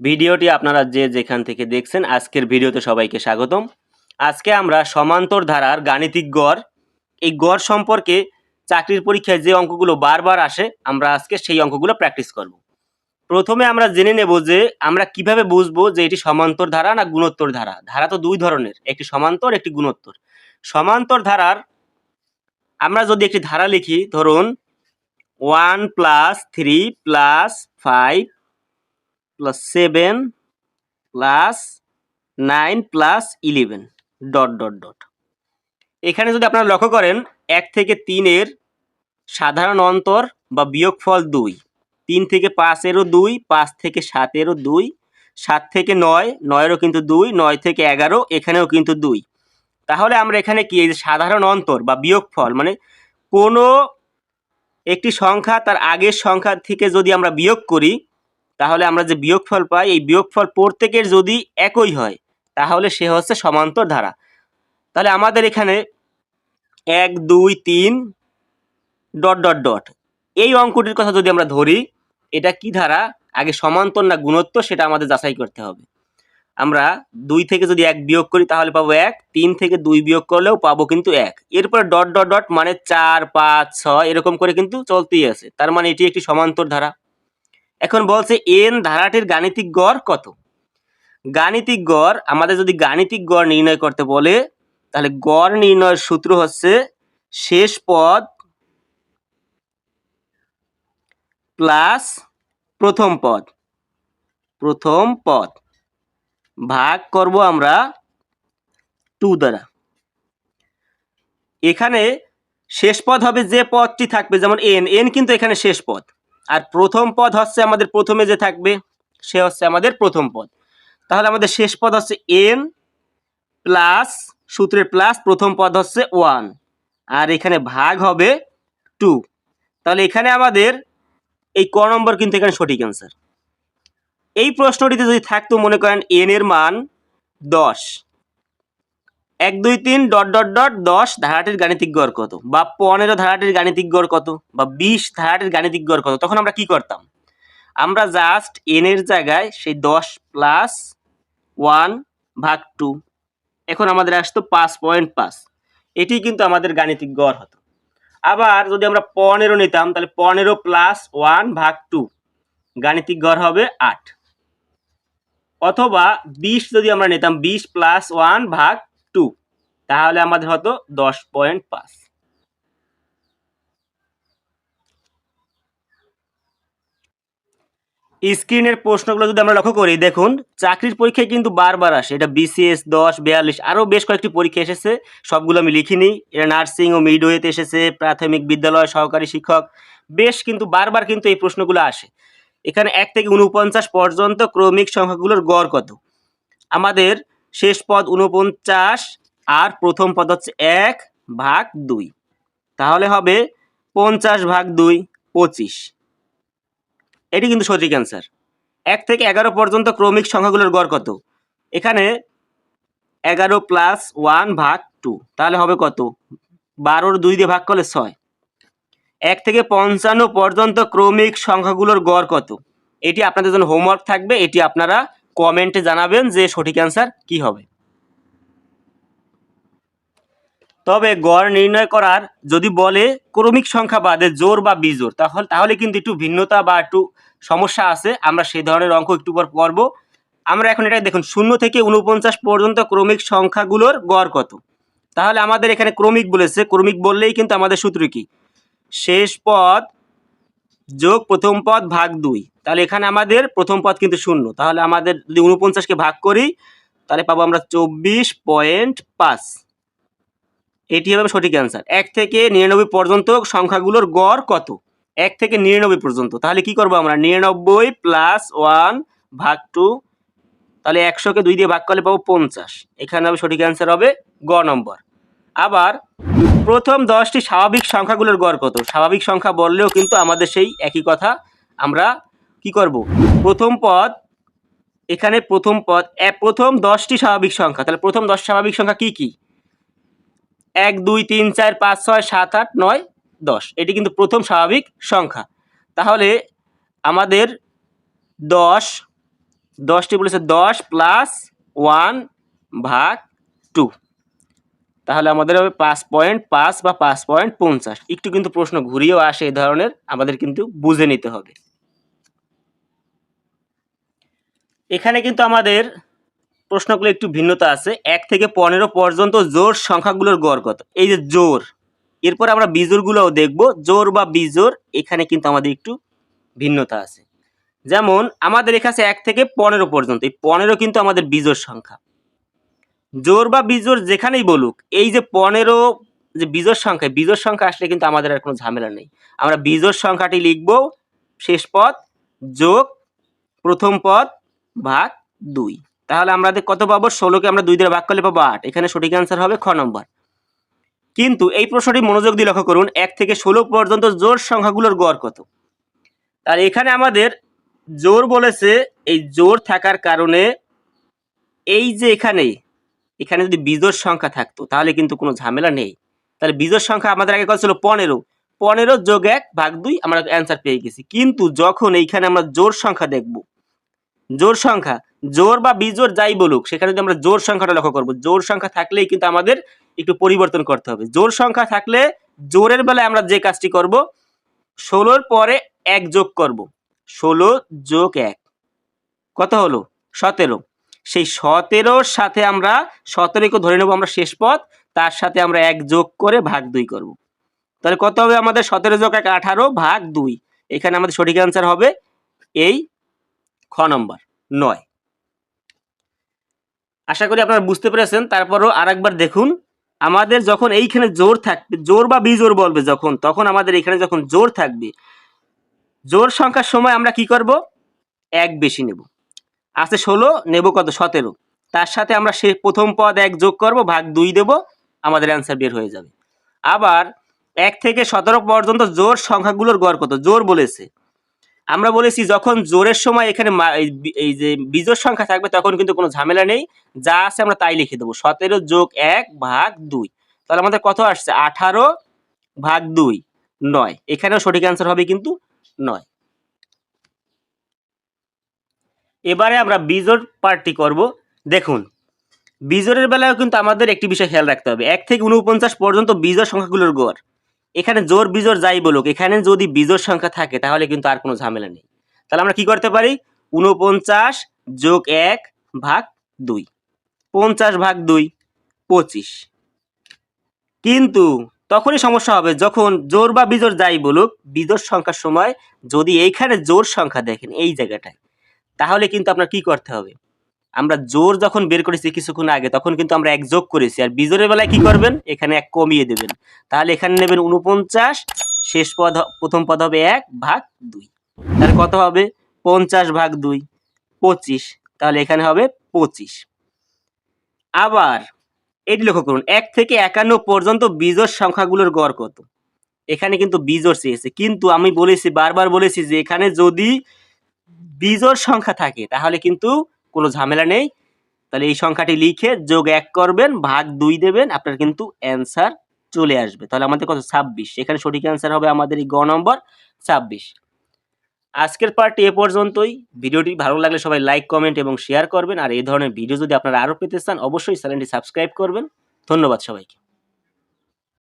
ভিডিওটি আপনারা যে যেখান থেকে দেখছেন, আজকের ভিডিওতে সবাইকে স্বাগতম। আজকে আমরা সমান্তর ধারার গাণিতিক গড়, এই গড় সম্পর্কে চাকরির পরীক্ষায় যে অঙ্কগুলো বারবার আসে, আমরা আজকে সেই অঙ্কগুলো প্র্যাকটিস করব। প্রথমে আমরা জেনে নেব যে আমরা কীভাবে বুঝব যে এটি সমান্তর ধারা না গুণোত্তর ধারা। ধারা তো দুই ধরনের, একটি সমান্তর, একটি গুণোত্তর। সমান্তর ধারার, আমরা যদি একটি ধারা লিখি, ধরুন one plus three plus five plus seven plus nine plus eleven dot dot dot এখানে যদি আপনারা লক্ষ্য করেন, এক থেকে তিনের সাধারণ অন্তর বা বিয়োগফল দুই। তিন থেকে পাঁচেরও দুই, পাঁচ থেকে সাতেরও দুই, সাত থেকে নয়, নয়েরও কিন্তু দুই, নয় থেকে এগারো, এখানেও কিন্তু দুই। তাহলে আমরা এখানে কি সাধারণ অন্তর বা বিয়োগফল মানে কোনো একটি সংখ্যা তার আগের সংখ্যা থেকে যদি আমরা বিয়োগ করি তাহলে আমরা যে বিয়োগফল পাই, এই বিয়োগফল প্রত্যেকের যদি একই হয়, তাহলে সে হচ্ছে সমান্তর ধারা। তাহলে আমাদের এখানে এক, দুই, তিন ডট ডট ডট, এই অঙ্কটির কথা যদি আমরা ধরি, এটা কি ধারা? আগে সমান্তর না গুণত্ব সেটা আমাদের যাচাই করতে হবে। আমরা দুই থেকে যদি এক বিয়োগ করি, তাহলে পাবো এক, তিন থেকে দুই বিয়োগ করলেও পাবো কিন্তু এক। এরপরে ডট ডট ডট মানে চার, পাঁচ, ছয়, এরকম করে কিন্তু চলতেই আছে। তার মানে এটি একটি সমান্তর ধারা। এখন বলছে এন ধারাটির গাণিতিক গড় কত? গাণিতিক গড়, আমাদের যদি গাণিতিক গড় নির্ণয় করতে বলে, তাহলে গড় নির্ণয়ের সূত্র হচ্ছে শেষ পদ প্লাস প্রথম পদ। প্রথম পদ। ভাগ করব আমরা টু দ্বারা। এখানে শেষ পদ হবে যে পদটি থাকবে, যেমন এন। এন কিন্তু এখানে শেষ পদ। আর প্রথম পদ হচ্ছে আমাদের প্রথমে যে থাকবে, সে হচ্ছে আমাদের প্রথম পদ। তাহলে আমাদের শেষ পদ হচ্ছে এন প্লাস সূত্রের প্লাস প্রথম পদ হচ্ছে ওয়ান আর এখানে ভাগ হবে টু তাহলে এখানে আমাদের এই ক নম্বর কিন্তু এখানে সঠিক অ্যান্সার এই প্রশ্নটিতে যদি থাকতো মনে করেন এন এর মান দশ এক, দুই, তিন, ডট ডট ডট, দশ, ধারাটির গাণিতিক গড় কত? বা পনেরো ধারাটির গাণিতিক গড় কত? বা বিশ ধারাটির গাণিতিক গড় কত? তখন আমরা কি করতাম? আমরা জাস্ট এন এর জায়গায় সেই দশ প্লাস ওয়ান ভাগ টু এখন আমাদের আসতো পাঁচ পয়েন্ট পাঁচ। এটি কিন্তু আমাদের গাণিতিক গড় হতো। আবার যদি আমরা পনেরো নিতাম, তাহলে পনেরো প্লাস ওয়ান ভাগ টু গাণিতিক গড় হবে আট। অথবা বিশ যদি আমরা নিতাম, বিশ প্লাস ওয়ান ভাগ টু তাহলে আমাদের হতো দশ পয়েন্ট পাঁচ। স্ক্রিনের প্রশ্নগুলো যদি আমরা লক্ষ্য করি, দেখুন, চাকরির পরীক্ষায় কিন্তু বারবার আসে। এটা বিসিএস দশ, বিয়াল্লিশ, আরও বেশ কয়েকটি পরীক্ষা এসেছে। সবগুলো আমি লিখিনি। এটা নার্সিং ও মিডওয়েতে এসেছে, প্রাথমিক বিদ্যালয়, সহকারী শিক্ষক। বেশ কিন্তু বারবার কিন্তু এই প্রশ্নগুলো আসে। এখানে এক থেকে উনপঞ্চাশ পর্যন্ত ক্রমিক সংখ্যাগুলোর গড় কত? আমাদের শেষ পদ উনপঞ্চাশ আর প্রথম পদ হচ্ছে এক ভাগ দুই। তাহলে হবে পঞ্চাশ ভাগ দুই, পঁচিশ। এটি কিন্তু সঠিক অ্যান্সার। এক থেকে এগারো পর্যন্ত ক্রমিক সংখ্যাগুলোর গড় কত? এখানে এগারো প্লাস ওয়ান ভাগ টু। তাহলে হবে কত? বারোর দুই দিয়ে ভাগ করলে ছয়। এক থেকে পঞ্চান্ন পর্যন্ত ক্রমিক সংখ্যাগুলোর গড় কত? এটি আপনাদের জন্য হোমওয়ার্ক থাকবে, এটি আপনারা কমেন্টে জানাবেন যে সঠিক অ্যান্সার কি হবে। তবে গড় নির্ণয় করার যদি বলে ক্রমিক সংখ্যা বাদে জোর বা বিজোর তাহলে তাহলে কিন্তু একটু ভিন্নতা বা একটু সমস্যা আছে। আমরা সেই ধরনের অঙ্ক একটু পর করব আমরা এখন এটা দেখুন, শূন্য থেকে উনপঞ্চাশ পর্যন্ত ক্রমিক সংখ্যাগুলোর গড় কত? তাহলে আমাদের এখানে ক্রমিক বলেছে। ক্রমিক বললেই কিন্তু আমাদের সূত্র কি? শেষ পদ যোগ প্রথম পদ ভাগ দুই। তাহলে এখানে আমাদের প্রথম পদ কিন্তু শূন্য। তাহলে আমাদের যদি উনপঞ্চাশকে ভাগ করি, তাহলে পাবো আমরা চব্বিশ পয়েন্ট পাঁচ। এটি হবে সঠিক অ্যান্সার এক থেকে নিরানব্বই পর্যন্ত সংখ্যাগুলোর গড় কত? এক থেকে নিরানব্বই পর্যন্ত। তাহলে কি করব আমরা? নিরানব্বই প্লাস ওয়ান ভাগ টু তাহলে একশোকে দুই দিয়ে ভাগ করলে পাবো পঞ্চাশ। এখানে হবে সঠিক অ্যান্সার হবে গ নম্বর। আবার প্রথম দশটি স্বাভাবিক সংখ্যাগুলোর গড় কত? স্বাভাবিক সংখ্যা বললেও কিন্তু আমাদের সেই একই কথা আমরা কি করব? প্রথম পদ, এখানে প্রথম পদ প্রথম দশটি স্বাভাবিক সংখ্যা। তাহলে প্রথম দশ স্বাভাবিক সংখ্যা কি কি? এক, দুই, তিন, চার, পাঁচ, ছয়, সাত, আট, নয়, দশ। এটি কিন্তু প্রথম স্বাভাবিক সংখ্যা। তাহলে আমাদের দশ, দশটি বলেছে দশ প্লাস ওয়ান ভাগ টু। তাহলে আমাদের হবে পাঁচ পয়েন্ট পাঁচ বা পাঁচ পয়েন্ট পঞ্চাশ। একটু কিন্তু প্রশ্ন ঘুরিয়েও আসে এই ধরনের, আমাদের কিন্তু বুঝে নিতে হবে। এখানে কিন্তু আমাদের প্রশ্নগুলো একটু ভিন্নতা আছে। এক থেকে পনেরো পর্যন্ত জোর সংখ্যাগুলোর গড় কত? এই যে জোর, এরপর আমরা বিজোড়গুলোও দেখব। জোর বা বিজোড়, এখানে কিন্তু আমাদের একটু ভিন্নতা আছে। যেমন, আমাদের এখানে এক থেকে পনেরো পর্যন্ত। এই পনেরো কিন্তু আমাদের বিজোড় সংখ্যা। জোর বা বিজোড় যেখানেই বলুক, এই যে পনেরো যে বিজোড় সংখ্যা বিজোড় সংখ্যা আসলে কিন্তু আমাদের আর কোনো ঝামেলা নেই। আমরা বিজোড় সংখ্যাটি লিখব, শেষ পদ যোগ প্রথম পদ ভাগ দুই। তাহলে আমাদের কত পাবো? ষোলোকে আমরা দুই দিয়ে ভাগ করলে পাবো আট। এখানে সঠিক অ্যান্সার হবে খ নম্বর। কিন্তু এই প্রশ্নটি মনোযোগ দিয়ে লক্ষ্য করুন, এক থেকে ষোলো পর্যন্ত জোর সংখ্যাগুলোর গড় কত? আর এখানে আমাদের জোর বলেছে, এই জোর থাকার কারণে এই যে এখানে এখানে যদি বিজোড় সংখ্যা থাকতো, তাহলে কিন্তু কোনো ঝামেলা নেই। তাহলে বিজোড় সংখ্যা আমাদের আগে কত ছিল পনেরো। পনেরো যোগ এক ভাগ দুই, আমরা অ্যান্সার পেয়ে গেছি। কিন্তু যখন এইখানে আমরা জোর সংখ্যা দেখব জোর সংখ্যা জোর বা বিজোর যাই বলুক, সেখানে যদি আমরা জোর সংখ্যাটা লক্ষ্য করব জোর সংখ্যা থাকলেই কিন্তু আমাদের একটু পরিবর্তন করতে হবে। জোর সংখ্যা থাকলে জোরের বেলায় আমরা যে কাজটি করব, ষোলোর পরে এক যোগ করব। ষোলো যোগ এক, কত হলো? সতেরো। সেই সতেরোর সাথে আমরা সতেরোকে ধরে নেব আমরা শেষ পথ, তার সাথে আমরা এক যোগ করে ভাগ দুই করব। তাহলে কত হবে আমাদের? সতেরো যোগ এক, আঠারো, ভাগ দুই। এখানে আমাদের সঠিক অ্যান্সার হবে এই খ নম্বর, নয়। আশা করি আপনারা বুঝতে পেরেছেন, তারপরও আরেকবার দেখুন, আমাদের যখন এইখানে জোর থাকবে, জোর বা বিজোর বলবে যখন, তখন আমাদের এখানে যখন জোর থাকবে, জোর সংখ্যার সময় আমরা কি করব? এক বেশি নেব। আছে ষোলো, নেব কত? সতেরো। তার সাথে আমরা সে প্রথম পদ এক যোগ করব, ভাগ দুই দেব, আমাদের অ্যান্সার বের হয়ে যাবে। আবার এক থেকে সতেরো পর্যন্ত জোর সংখ্যাগুলোর গড় কত? জোর বলেছে। আমরা বলেছি যখন জোরের সময় এখানে এই যে বিজোর সংখ্যা থাকবে, তখন কিন্তু কোনো ঝামেলা নেই। যা আছে আমরা তাই লিখে দেবো। সতেরো যোগ এক ভাগ দুই। তাহলে আমাদের কত আসছে? আঠারো ভাগ দুই, নয়। এখানেও সঠিক অ্যান্সার হবে কিন্তু নয়। এবারে আমরা বিজোড় পার্টি করব। দেখুন বিজোড়ের বেলায় কিন্তু আমাদের একটি বিষয় খেয়াল রাখতে হবে। এক থেকে উনপঞ্চাশ পর্যন্ত বিজোড় সংখ্যাগুলোর গড়। এখানে জোর বিজোড় যাই বলুক, এখানে যদি বিজোড় সংখ্যা থাকে, তাহলে কিন্তু আর কোনো ঝামেলা নেই। তাহলে আমরা কি করতে পারি? উনপঞ্চাশ যোগ এক ভাগ দুই। পঞ্চাশ ভাগ দুই, পঁচিশ। কিন্তু তখনই সমস্যা হবে যখন জোর বা বিজোর যাই বলুক বিজোড় সংখ্যার সময় যদি এইখানে জোর সংখ্যা দেখেন, এই জায়গাটায়, তাহলে কিন্তু আপনার কি করতে হবে? আমরা জোর যখন বের করেছি কিছুক্ষণ আগে, তখন কিন্তু আমরা এক যোগ করেছি। আর বিজোরের বেলায় কি করবেন? এখানে এক কমিয়ে দেবেন। তাহলে এখানে নেবেন উনপঞ্চাশ শেষ পদ প্রথম পদ হবে এক ভাগ দুই। তাহলে কত হবে? পঞ্চাশ ভাগ দুই, পঁচিশ। তাহলে এখানে হবে পঁচিশ। আবার এটি লক্ষ্য করুন, এক থেকে একান্ন পর্যন্ত বিজোড় সংখ্যাগুলোর গড় কত? এখানে কিন্তু বিজোড় চেয়েছে। কিন্তু আমি বলেছি, বারবার বলেছি যে এখানে যদি বিজোড় সংখ্যা থাকে, তাহলে কিন্তু কোনো ঝামেলা নেই। তাহলে এই সংখ্যাটি লিখে যোগ এক করবেন, ভাগ দুই দেবেন, আপনার কিন্তু অ্যান্সার চলে আসবে। তাহলে আমাদের কত? ছাব্বিশ। এখানে সঠিক অ্যান্সার হবে আমাদের এই গ নম্বর, ছাব্বিশ। আজকের পার্টি এ পর্যন্তই। ভিডিওটি ভালো লাগলে সবাই লাইক কমেন্ট এবং শেয়ার করবেন। আর এই ধরনের ভিডিও যদি আপনারা আরও পেতে চান, অবশ্যই চ্যানেলটি সাবস্ক্রাইব করবেন। ধন্যবাদ সবাইকে।